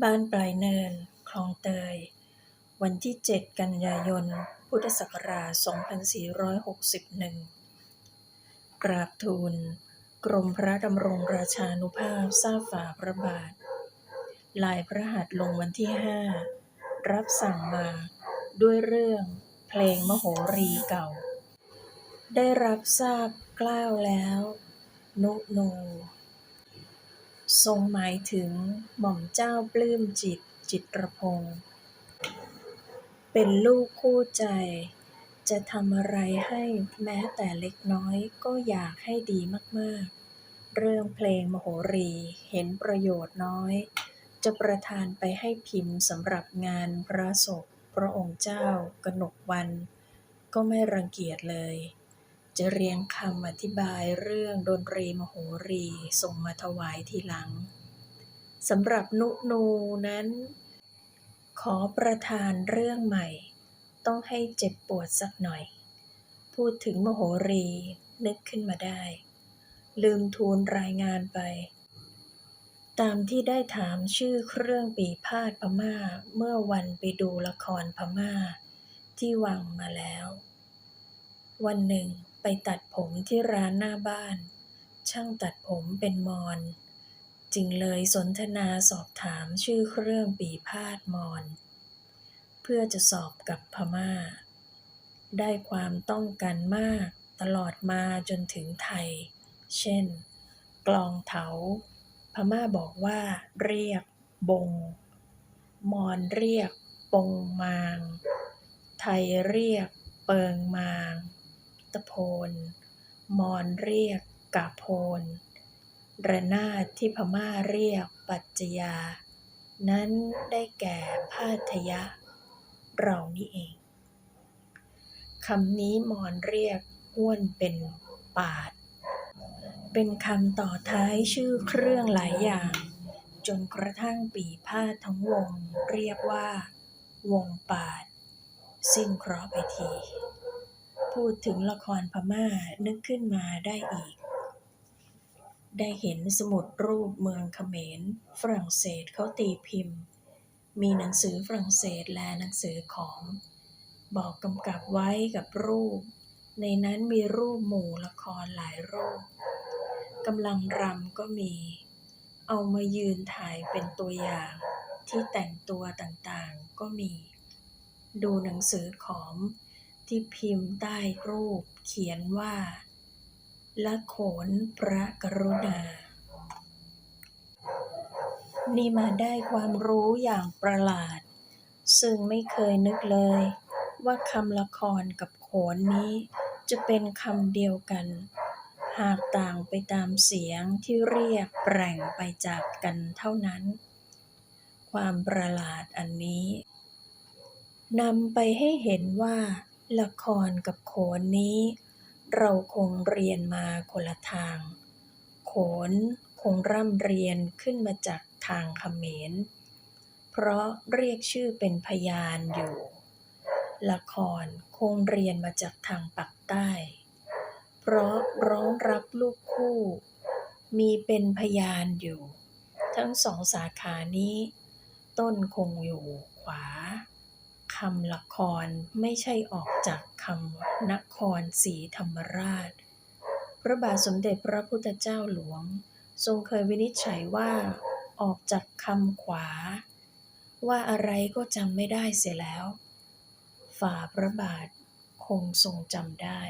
บ้านปลายเนิน คลองเตย วันที่ 7 กันยายน พุทธศักราช 2461 กราบทูล กรมพระดำรงราชานุภาพทราบฝ่าพระบาท ลายพระหัตถ์ลงวันที่ 5 รับสั่งมาด้วยเรื่องเพลงมโหรีเก่า ได้รับทราบกล้าวแล้ว นุโน ทรงหมายถึงหม่อมเจ้าปลื้มจิต จิตรพงษ์เป็นลูกคู่ใจ จะทำอะไรให้แม้แต่เล็กน้อยก็อยากให้ดีมากๆ เรื่องเพลงมโหรีเห็นประโยชน์น้อย จะประทานไปให้พิมพ์สำหรับงานพระศพพระองค์เจ้า กนกวรรณก็ไม่รังเกียจเลย จะเรียงคำอธิบายเรื่องดนตรีมโหรีส่งมาถวายทีหลังสำหรับนุนูนั้น ขอประทานเรื่องใหม่ ต้องให้เจ็บปวดสักหน่อย พูดถึงมโหรีนึกขึ้นมาได้ ลืมทูลรายงานไป ตามที่ได้ถามชื่อเครื่องปีพาทพม่าเมื่อวันไปดูละครพม่า ที่วังมาแล้ว วันหนึ่ง ไปตัดผมที่ร้านหน้าบ้าน ช่างตัดผมเป็นมอญจึงเลยสนทนาสอบถามชื่อเครื่องปีพาทมอญเพื่อจะสอบกับพม่า ได้ความต้องกันมากตลอดมาจนถึงไทย เช่น กลองเถา พม่าบอกว่า เรียก บง มอญเรียก ปงมาง ไทยเรียก เปิงมาง ตะโพน มอญเรียกกะโพน ระนาดที่พม่าเรียกปัจจยา นั้นได้แก่พาทยะ เรานี่เอง คำนี้มอญเรียกห้วนเป็นปาด เป็นคำต่อท้ายชื่อเครื่องหลายอย่าง จนกระทั่งปีพาททั้งวงเรียกว่า วงปาด สิ้นเคราะห์ไปที พูดถึงละครพม่านึกขึ้นมาได้อีก ได้เห็นสมุดรูปเมืองเขมร ฝรั่งเศสเขาตีพิมพ์ มีหนังสือฝรั่งเศสและหนังสือของ บอกกำกับไว้กับรูป ในนั้นมีรูปหมู่ละครหลายรูปกำลังรำก็มี เอามายืนถ่ายเป็นตัวอย่าง ที่แต่งตัวต่างๆก็มี ดูหนังสือของ ที่พิมพ์ใต้รูปเขียนว่า ละโขนพระกรุณา นี่มาได้ความรู้อย่างประหลาด ซึ่งไม่เคยนึกเลย ว่าคำละครกับโขนนี้จะเป็นคำเดียวกัน หากต่างไปตามเสียงที่เรียกแปร่งไปจากกันเท่านั้น ความประหลาดอันนี้นำไปให้เห็นว่า ละครกับโขนนี้ เราคงเรียนมาคนละทาง โขนคงร่ำเรียนขึ้นมาจากทางเขมร เพราะเรียกชื่อเป็นพยานอยู่ ละครคงเรียนมาจากทางปักใต้ เพราะร้องรับลูกคู่ มีเป็นพยานอยู่ ทั้งสองสาขานี้ ต้นคงอยู่ขวาำละครไม่ใช่ออกจากคำนครศรีธรรมราช พระบาทสมเด็จพระพุทธเจ้าหลวง ทรงเคยวินิจฉัยว่า ออกจากคำขวา ว่าอะไรก็จำไม่ได้เสียแล้ว ฝ่าพระบาทคงทรงจำได้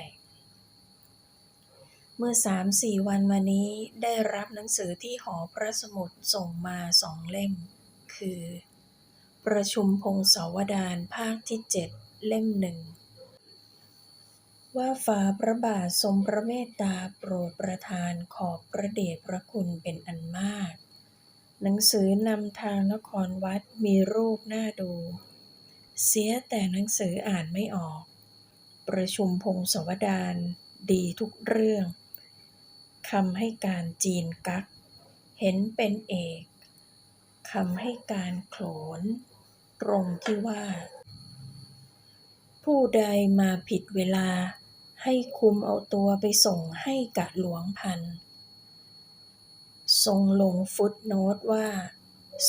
เมื่อสามสี่วันมานี้ได้รับหนังสือที่หอพระสมุดส่งมาสองเล่ม คือ ประชุมพงศาวดารภาคที่เจ็ดเล่มหนึ่งว่าฝ่าพระบาททรงพระเมตตาโปรดประทานขอบพระเดชพระคุณเป็นอันมาก หนังสือนำทางนครวัดมีรูปน่าดู เสียแต่หนังสืออ่านไม่ออก ประชุมพงศาวดารดีทุกเรื่องคำให้การจีนกัก เห็นเป็นเอกคำให้การโขน ตรงที่ว่า ผู้ใดมาผิดเวลาให้คุมเอาตัวไปส่งให้กะหลวงพัน ทรงลงฟุตโนตว่า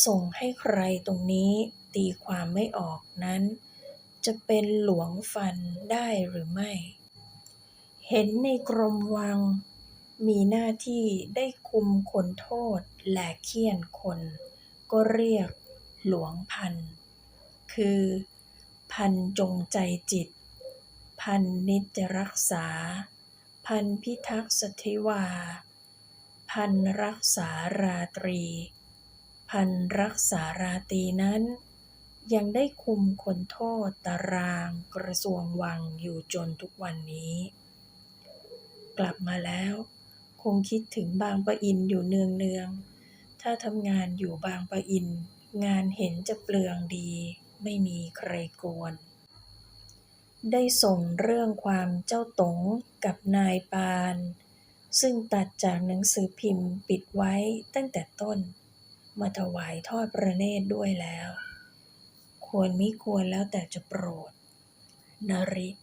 ส่งให้ใครตรงนี้ตีความไม่ออกนั้น จะเป็นหลวงฟันได้หรือไม่ เห็นในกรมวัง มีหน้าที่ได้คุมคนโทษและเคี่ยนคน ก็เรียกหลวงพัน คือ พันจงใจจิต พันนิจรักษา พันพิทักษ์สถิวา พันรักษาราตรี พันรักษาราตรีนั้น ยังได้คุมคนโทษตารางกระทรวงวังอยู่จนทุกวันนี้ กลับมาแล้ว คงคิดถึงบางปะอินอยู่เนืองๆถ้าทำงานอยู่บางปะอิน งานเห็นจะเปลืองดี ไม่มีใครกวน ได้ส่งเรื่องความเจ้าตงกับนายปาน ซึ่งตัดจากหนังสือพิมพ์ปิดไว้ตั้งแต่ต้น มาถวายทอดพระเนตรด้วยแล้ว ควรมิควรแล้วแต่จะโปรด นริศ